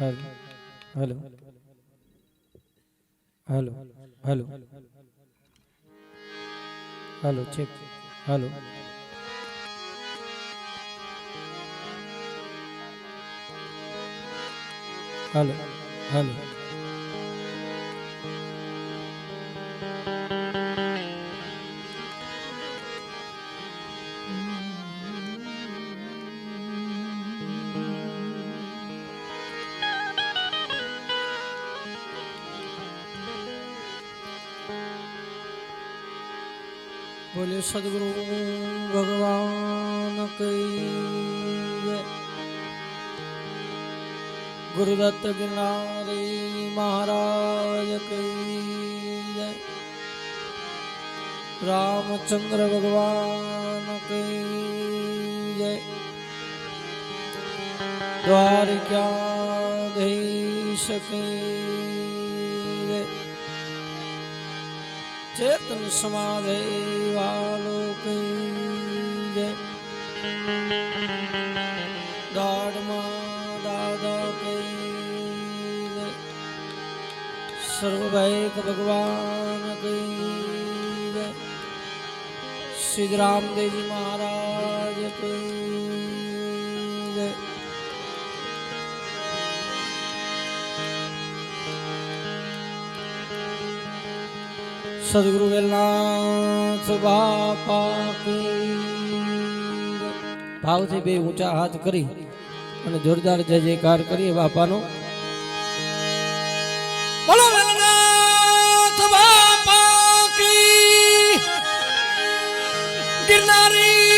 હાલો. Hello. Hello. Hello. Hello check હાલો. Hello. હાલો. બોલે સદગુરુ ભગવાન કઈ. ગુરુદત્ત ગિરનારી મહારાજ કઈ રામચંદ્ર ભગવાન કઈ દ્વારિકા દ્વારિકાધીશ કઈ ચેતન સમાધિ વાલો કઈ જય દાડમાં દાદા કઈ સર્વભૈક ભગવાન કઈ સિદ્ધરામદેવજી મહારાજ કઈ સદગુરુ વેલનાથ બાપા ભાવથી બે ઊંચા હાથ કરી અને જોરદાર જય જયકાર કરીએ બાપાનો. બાપા ગિરનારી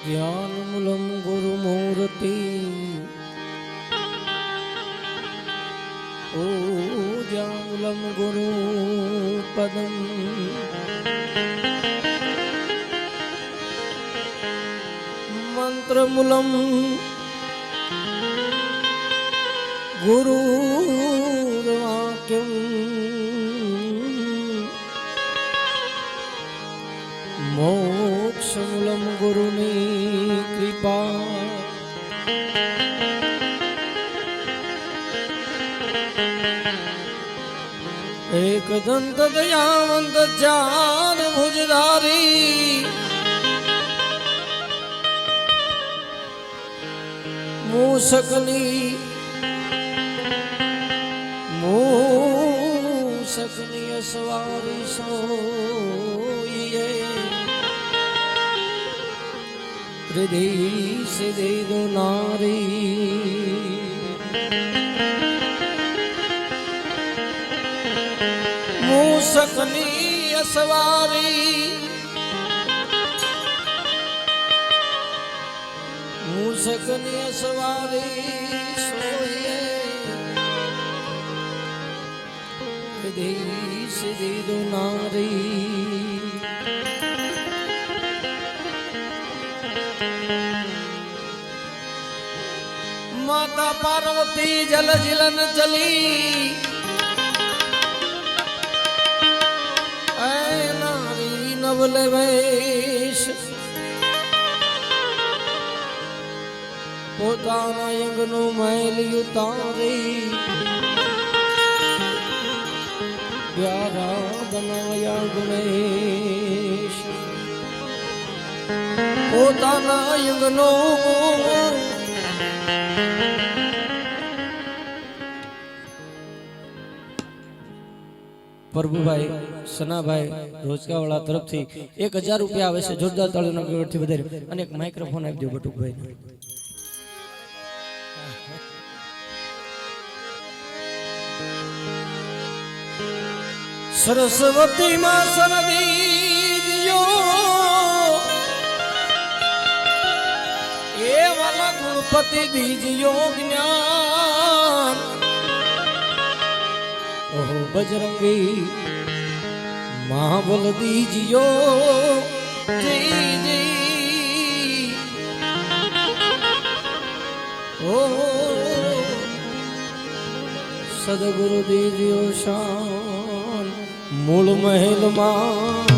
જ્ઞાનમૂલમ ગુરુમૂર્તિ ઓ જ્ઞાનમૂલમ ગુરુ પદમ મંત્રમૂલમ ગુરુવાક્યમ મૌ ગુરુની કૃપા એક દંત દયાવંત ચાર ભુજધારી મૂસકની મૂસકની અસવારી સોઈએ દો નારી મૂષકની અસવારી મૂષકની અસવારી સોઈએ હૃદય સિદે દો નારી માતા પાર્વતી જલ જલન ચલી. નારી નવલ વેશ પોતાના યંગનું મહેલ ઉતારી પ્યારા બનાવ્યા ગણેશ. પોતાના યંગનો પ્રભુભાઈ, સનાભાઈ રોજકાવાળા તરફથી એક હજાર રૂપિયા આવે છે, જોરદાર તાળીના વધારે. અને એક માઇક્રોફોન આપી દો બટુકભાઈ. સરસ્વતી માં સરદી એ વાલા ગુણપતિ બીજ યોગ જ્ઞાન ઓહો બજરંગી મહાબલ દીજિયો જય જય ઓ સદગુરુ દીજિયો શાન મૂળ મહેલમાં.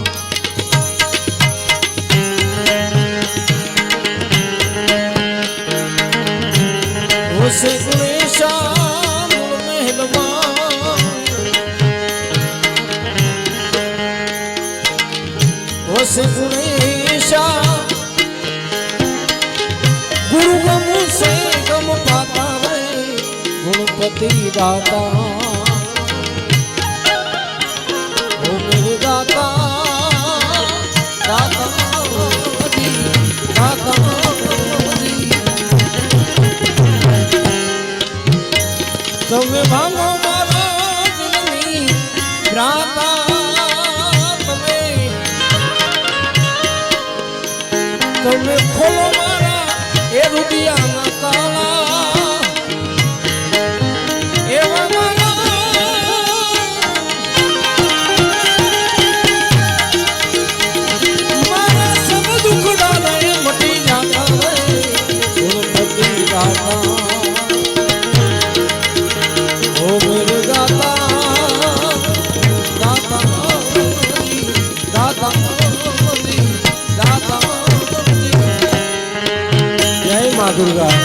સે ગુણેશા થશે ગુણેશા ગુરુ ગમુ સે ગમ પાતા રે ગુણપતિ દાતા. ઓ મેરે દાતા તમે দুর্গা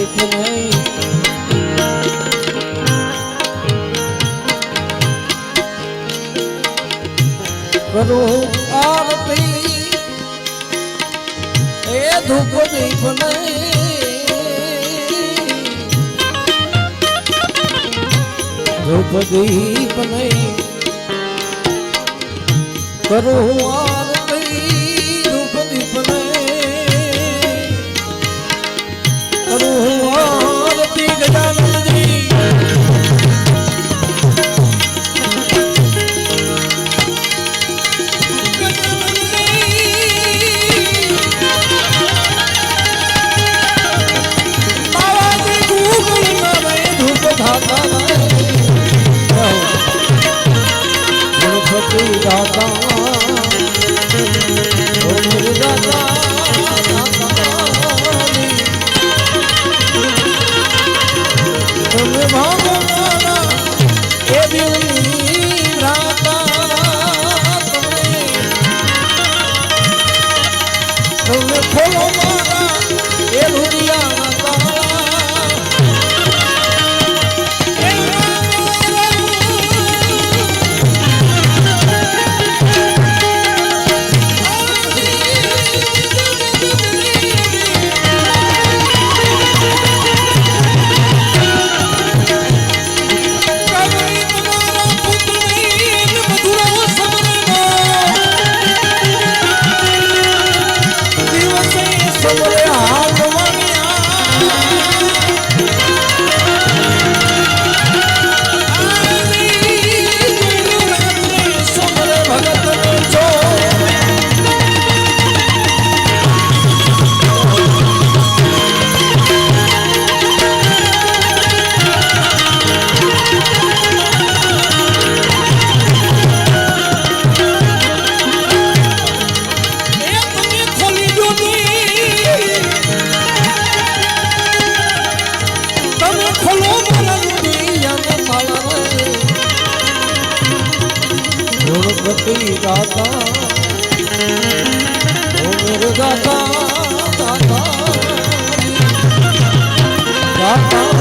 છે કે નહીં કરો આરતી. એ ધૂપ દીપ નહીં કરો આરતી. ગુરુ ઓ ગજાનંદ ગતિ દાતા દાતા દાતા દાતા